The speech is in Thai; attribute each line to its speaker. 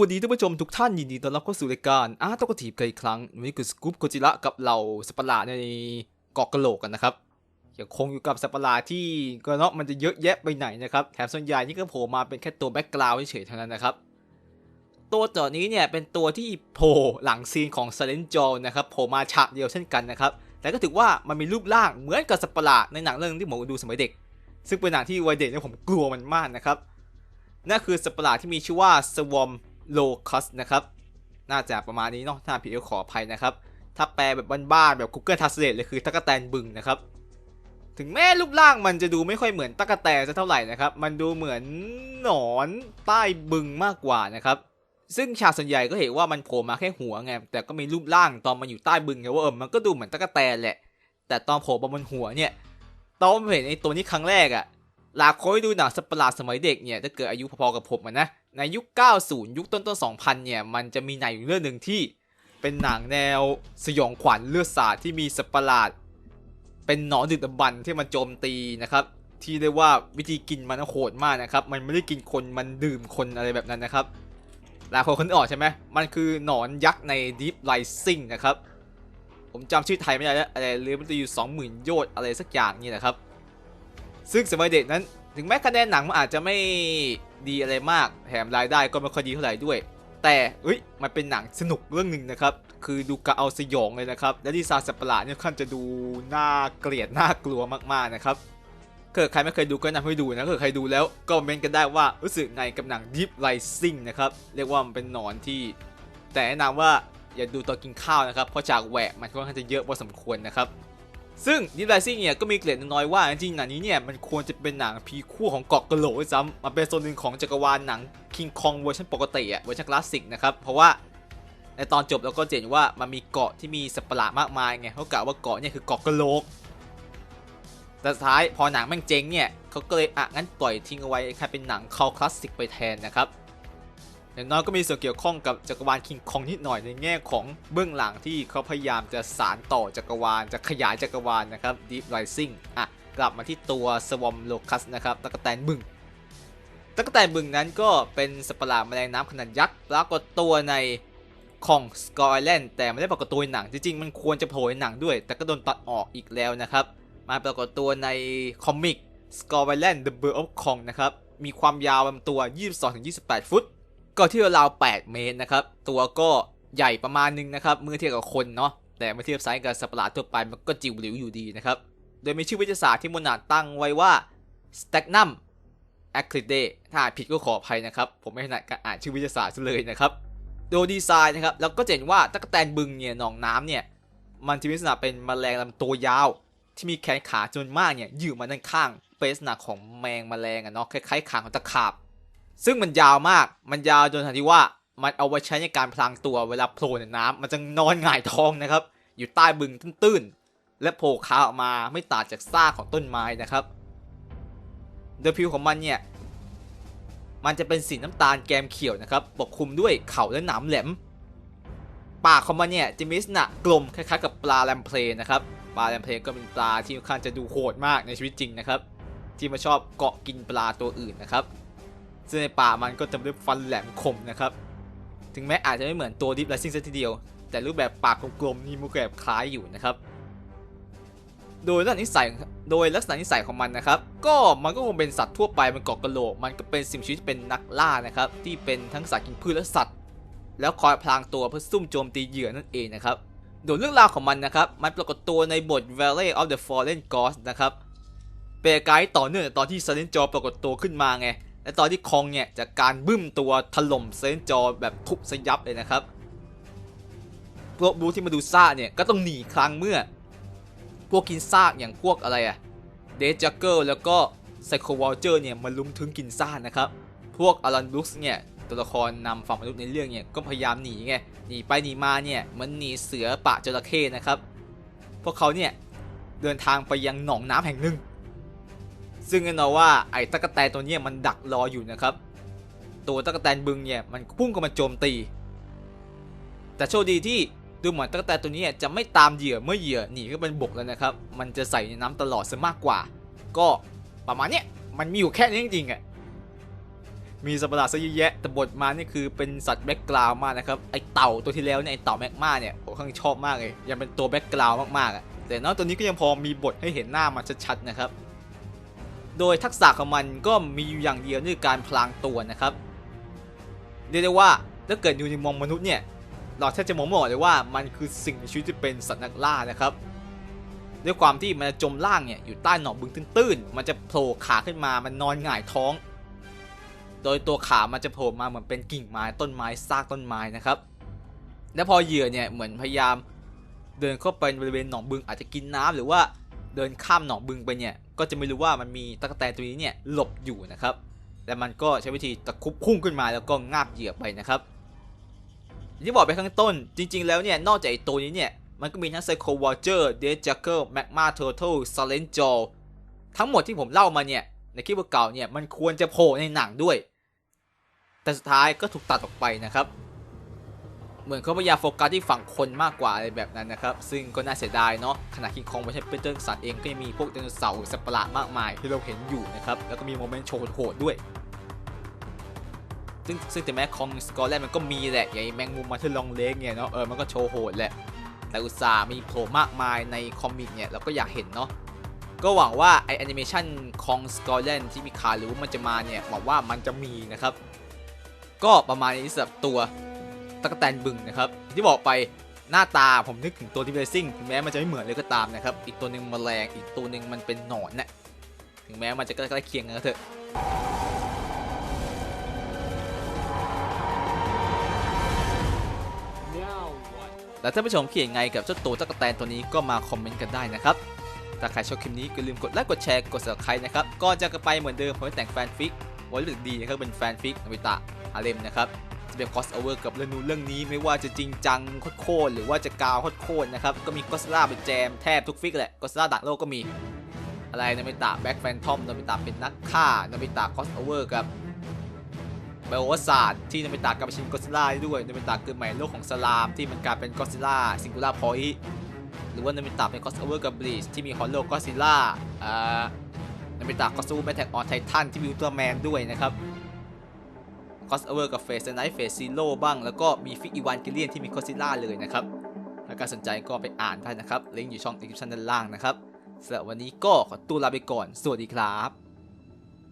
Speaker 1: วัสดีท่านผู้ชมทุกท่านยินดีต้อนรับเข้าสู่รายการอาร์ตกทีบกันอีกครั้งวันนี้คือสกู๊ปโกจิระกับเราสัตว์ประหลาดในเกาะกะโหลกกันนะครับยังคงอยู่กับสัตว์ประหลาดที่ก็เนาะมันจะเยอะแยะไปไหนนะครับแถมส่วนใหญ่นี่ก็โผล่มาเป็นแค่ตัวแบ็กกราวด์เฉยๆเท่านั้นนะครับตัวต่อนี้เนี่ยเป็นตัวที่โผล่หลังซีนของ Silent j o นะครับโผล่มาฉากเดียวเช่นกันนะครับแต่ก็ถือว่ามันมีรูปร่างเหมือนกับสัตว์ประหลาดในหนังเรื่องที่ผมดูสมัยเด็ก ซึ่งเป็นหนังที่วัยเด็กเนี่ยผมกลัวมันมากนะครับนั่นคือสัตว์ปะหลาดที่มีชื่อว่า Locust นะครับ น่าจะประมาณนี้เนาะถ้าผิดก็ขออภัยนะครับ ถ้าแปลแบบบ้านๆแบบ Google Translate เลยคือตั๊กแตนบึงนะครับ ถึงแม้รูปร่างมันจะดูไม่ค่อยเหมือนตั๊กแตนสักเท่าไหร่นะครับ มันดูเหมือนหนอนใต้บึงมากกว่านะครับ ซึ่งชาวส่วนใหญ่ก็เห็นว่ามันโผล่มาแค่หัวไง แต่ก็มีรูปร่างตอนมันอยู่ใต้บึงไงว่าเออมันก็ดูเหมือนตั๊กแตนแหละ แต่ตอนโผล่มาบนหัวเนี่ยตอนผมเห็นไอ้ตัวนี้ครั้งแรกอะหลากคนดูหนังสัตว์ปราสมัยเด็กเนี่ยถ้าเกิดอายุพอๆกับผมนะ ในยุค 90 ยุคต้นๆ2000 เนี่ย มันจะมีหนังอยู่เรื่องหนึ่งที่เป็นหนังแนวสยองขวัญเลือดสาดที่มีสัตว์ประหลาด เป็นหนอนดึกดำบรรที่มันโจมตีนะครับ ที่เรียกว่าวิธีกินมันโหดมากนะครับ มันไม่ได้กินคนมันดื่มคนอะไรแบบนั้นนะครับหลายคนคนออกใช่ไหมมันคือหนอนยักษ์ใน Deep Rising นะครับ ผมจำชื่อไทยไม่ได้แล้วอะไรเรือมันจะอยู่ 20,000 โยชน์อะไรสักอย่างนี่นะครับ ซึ่งสมัยเด็กนั้น ถึงแม้คะแนนหนังมันอาจจะไม่ ดีอะไรมาก แถมรายได้ก็ไม่ค่อยดีเท่าไหร่ด้วย แต่เอ้ยมันเป็นหนังสนุกเรื่องหนึ่งนะครับ คือดูกะเอาสยองเลยนะครับ และดีซน์สัปะหลาดเนี่ยค่อนจะดูน่าเกลียดน่ากลัวมากๆนะครับเกิดใครไม่เคยดูก็นะนำให้ดูนะเกิดใครดูแล้วก็เมนกันได้ว่ารู้สึกไงกับหนัง Deep Rising นะครับ เรียกว่ามันเป็นหนอนที่ แต่แนะนำว่าอย่าดูตอนกินข้าวนะครับ เพราะจากแหวะมันค่อนข้างจะเยอะพอสมควรนะครับ ซึ่ง Deep Rising เนี่ยก็มีเกรดน้อยว่าจริงๆหนังนี้เนี่ยมันควรจะเป็นหนังพีคู่ของเกาะกะโหลกด้วยซ้ำมันเป็นส่วนหนึ่งของจักรวาลหนัง King Kong เวอร์ชันปกติอะเวอร์ชันคลาสสิกนะครับ เพราะว่าในตอนจบเราก็เห็นว่ามันมีเกาะที่มีสัตว์ประหลาดมากมายไงเขากล่าวว่าเกาะเนี่ยคือเกาะกะโหลก แต่สุดท้ายพอหนังแม่งเจ๊งเนี่ยเขาก็เลยอะงั้นปล่อยทิ้งเอาไว้แค่เป็นหนังคาคลาสสิกไปแทนนะครับ อย่างน้อยก็มีส่วนเกี่ยวข้องกับจักรวาลคิงคองนิดหน่อยในแง่ของเบื้องหลังที่เขาพยายามจะสานต่อจักรวาลจะขยายจักรวาลนะครับ Deep Rising อะกลับมาที่ตัว Swarm Locust นะครับตะกแตนบึงตะกแตนบึงนั้นก็เป็นสัตว์ประหลาดแมลงน้ำขนาดยักษ์ปรากฏตัวในของ s k y l a n d แต่ไม่ได้ปรากฏตัวในหนัง จริงๆ มันควรจะโผล่ในหนังด้วย แต่ก็โดนตัดออกอีกแล้วนะครับ มาปรากฏตัวในคอมิก s k y l a n d The Bird of Kong นะครับมีความยาวลำตัว 22-28 ฟุต ก็ที่ราว8เมตรนะครับ ตัวก็ใหญ่ประมาณนึงนะครับ เมื่อเทียบกับคนเนาะ แต่เมื่อเทียบไซส์กับสัตว์ประหลาดทั่วไปมันก็จิ๋วหลิวอยู่ดีนะครับ โดยมีชื่อวิทยาศาสตร์ที่มนาตั้งไว้ว่า s t a g n u m a c r i d e ถ้าผิดก็ขออภัยนะครับ ผมไม่ถนัดการอ่านชื่อวิทยาศาสตร์ซะเลยนะครับ โดยดีไซน์นะครับ แล้วก็เห็นว่าตั๊กแตนบึงเนี่ยหนองน้ำเนี่ย มันจะมีลักษณะเป็นแมลงลำตัวยาว ที่มีแขนขาจนมากเนี่ยอยู่มาด้านข้างเป็นลักษณะของแมงแมลงอะเนาะ คล้ายๆขางของตะขาบ ซึ่งมันยาวมาก มันยาวจนขนทีว่ามันเอาไว้ใช้ในการพลางตัวเวลาโผล่ในน้ำมันจะนอนหงายท้องนะครับ อยู่ใต้บึงตื้นๆ และโผล่ขาออกมาไม่ต่างจากซากของต้นไม้นะครับ โดยผิวของมันเนี่ย มันจะเป็นสีน้ำตาลแกมเขียวนะครับ ปกคลุมด้วยเขาและหนามแหลม ปากของมันเนี่ยจะมีลักษณะกลมคล้ายๆกับปลาแลมเพลนะครับ ปลาแลมเพลก็เป็นปลาที่ค่อนข้างจะดูโหดมากในชีวิตจริงนะครับ ที่มาชอบเกาะกินปลาตัวอื่นนะครับ ซึ่งในป่ามันก็จะด้วยฟันแหลมคมนะครับ ถึงแม้อาจจะไม่เหมือนตัวดิฟไลซิ่งซะทีเดียว แต่รูปแบบปากกลมๆนี่มันก็แบบคล้ายอยู่นะครับ โดยลักษณะนิสัยโดยลักษณะนิสัยของมันนะครับ ก็มันก็คงเป็นสัตว์ทั่วไปมันเกาะกระโหลก มันก็เป็นสิ่งชีวิตเป็นนักล่านะครับ ที่เป็นทั้งสัตว์กินพืชและสัตว์ แล้วคอยพลางตัวเพื่อซุ่มโจมตีเหยื่อนั่นเองนะครับโดยเรื่องราวของมันนะครับ มันปรากฏตัวในบท Valley of the Fallen Gods นะครับเป็นไกด์ต่อเนื่องตอนที่เซเลนจอปรากฏตัวขึ้นมาไง และตอนที่คองเนี่ยจากการบึ้มตัวถล่มเซนจอแบบทุบสยับเลยนะครับพวกบูที่มาดูซ่าเนี่ยก็ต้องหนีครั้งเมื่อ พวกกินซากอย่างพวกอะไรอะเดจักเกิลแล้วก็ไซโควอลเจอร์เนี่ยมาลุมถึงกินซ่านะครับ พวกอารันลุกส์เนี่ยตัวละครนำฝั่งมนุษย์ในเรื่องเนี่ยก็พยายามหนีไงหนีไปหนีมาเนี่ยเหมันหนีเสือปะจระเข้นะครับ พวกเขาเนี่ยเดินทางไปยังหนองน้ำแห่งหนึ่ง ซึ่งแน่นอนว่าไอ้ตะกแตนตัวนี้มันดักรออยู่นะครับ ตัวตะกแตนบึงเนี่ยมันพุ่งเข้ามาโจมตี แต่โชคดีที่ดูเหมือนตะกแตนตัวนี้จะไม่ตามเหยื่อเมื่อเหยื่อหนีขึ้นเป็นบกแล้วนะครับ มันจะใส่ในน้ำตลอดซะมากกว่า ก็ประมาณเนี้ยมันมีอยู่แค่นี้จริงๆอะมีสัตว์ประหลาดซะเยอะแยะแต่บทมานี่คือเป็นสัตว์แบ็กกราวมากนะครับไอเต่าตัวที่แล้วเนี่ยไอเต่าแมกมาเนี่ยผมค่อนข้างชอบมากเลยยังเป็นตัวแบ็กกราวมากๆอะแต่นอกตัวนี้ก็ยังพอมีบทให้เห็นหน้ามันชัดๆนะครับ โดยทักษะของมันก็มีอยู่อย่างเดียวนี่คือการพลางตัวนะครับ เรียกได้ว่าถ้าเกิดอยู่ในมองมนุษย์เนี่ยเราแทบจะมองไม่ออกเลยว่ามันคือสิ่งมีชีวิตที่เป็นสัตว์นักล่านะครับ ด้วยความที่มันจะจมล่างเนี่ยอยู่ใต้หนองบึงตื้นๆ มันจะโผล่ขาขึ้นมา มันนอนหงายท้อง โดยตัวขามันจะโผล่มาเหมือนเป็นกิ่งไม้ต้นไม้ซากต้นไม้นะครับ และพอเหยื่อเนี่ยเหมือนพยายามเดินเข้าไปบริเวณหนองบึงอาจจะกินน้ำหรือว่า เดินข้ามหนองบึงไปเนี่ย ก็จะไม่รู้ว่ามันมีตะกแตนตัวนี้เนี่ยหลบอยู่นะครับและมันก็ใช้วิธีตะคุบพุ่งขึ้นมาแล้วก็งาบเหยื่อไปนะครับอย่างที่บอกไปข้างต้น จริง ๆ แล้วเนี่ยนอกจากไอ้ตัวนี้เนี่ยมันก็มีทั้งไซโควอเจอร์เดจ a เกิลแมกมาเทอร์เทลซาเลนจอลทั้งหมดที่ผมเล่ามาเนี่ยในคลิปเก่าเนี่ยมันควรจะโผล่ในหนังด้วย แต่สุดท้ายก็ถูกตัดออกไปนะครับ เหมือนเขาพยายามโฟกัสที่ฝั่งคนมากกว่าอะไรแบบนั้นนะครับ ซึ่งก็น่าเสียดายเนาะขณะคิงคองไม่ใช่เป็นเรื่องสัตว์เองก็ยังมีพวกไดโนเสาร์สัตว์ประหลาดมากมายที่เราเห็นอยู่นะครับ แล้วก็มีโมเมนต์โชว์โหดด้วย ซึ่งซึ่งแต่แม้คองสกอร์แลนด์มันก็มีแหละอย่างแมงมุมมาที่ลองเล็กเนี่ยเนาะเออมันก็โชว์โหดแหละแต่อุตส่าห์มีโผล่มากมายในคอมิกเนี่ยเราก็อยากเห็นเนาะก็หวังว่าไอแอนิเมชันคองสกอร์แลนด์ที่มีขาหรือว่ามันจะมาเนี่ยหวังว่ามันจะมีนะครับ ก็ประมาณนี้สำหรับตัว ตะกแตนบึงนะครับที่บอกไปหน้าตาผมนึกถึงตัวที่เบซิ่งถึงแม้มันจะไม่เหมือนเลยก็ตามนะครับ อีกตัวหนึ่งแมลงอีกตัวหนึ่งมันเป็นหนอนน่ะถึงแม้มันจะใกล้เคียงกันก็เถอะแล้วท่านผู้ชมคิดยังไงกับเจ้าตัวตั๊กแตนตัวนี้ก็มาคอมเมนต์กันได้นะครับถ้าใครชอบคลิปนี้ก็อย่าลืมกดไลค์กดแชร์กด subscribe นะครับก่อนจะกันไปเหมือนเดิมผมจะแต่งแฟนฟิกไว้รู้สึกดีนะครับเป็นแฟนฟิกอวิตะอาเลมนะครับ จะเป็น cross over กับเรื่องนู้นเรื่องนี้ไม่ว่าจะจริงจังโคตรหรือว่าจะกาวโคตรนะครับก็มีก็สล่าเป็นแจมแทบทุกฟิกแหละก็สล่าดักโลกก็มี อะไรนามิตะแบ็คแฟนทอมนามิตะเป็นนักฆ่านามิตะ cross over กับไบโอศาสตร์ที่นามิตะกลายเป็นชินก็ซิล่าด้วยนามิตะเกิดใหม่โลกของสลามที่มันกลายเป็นก็ซิล่าซิงคูล่าพอยต์หรือว่านามิตะเป็น cross over กับบลีชที่มีฮอลโลก็ซิล่าอ่านามิตะก็สู้แมทแท็กออนไททันที่มีอุลตร้าแมนด้วยนะครับ คอสเวอร์กับเฟสไนท์เฟสซีโร่บ้าง แล้วก็มีฟิกอีวานกิเลียนที่มีคอสซิล่าเลยนะครับถ้าการสนใจก็ไปอ่านได้นะครับลิงก์อยู่ช่องดีคริปชันด้านล่างนะครับสำหรับวันนี้ก็ขอตัวลาไปก่อน สวัสดีครับ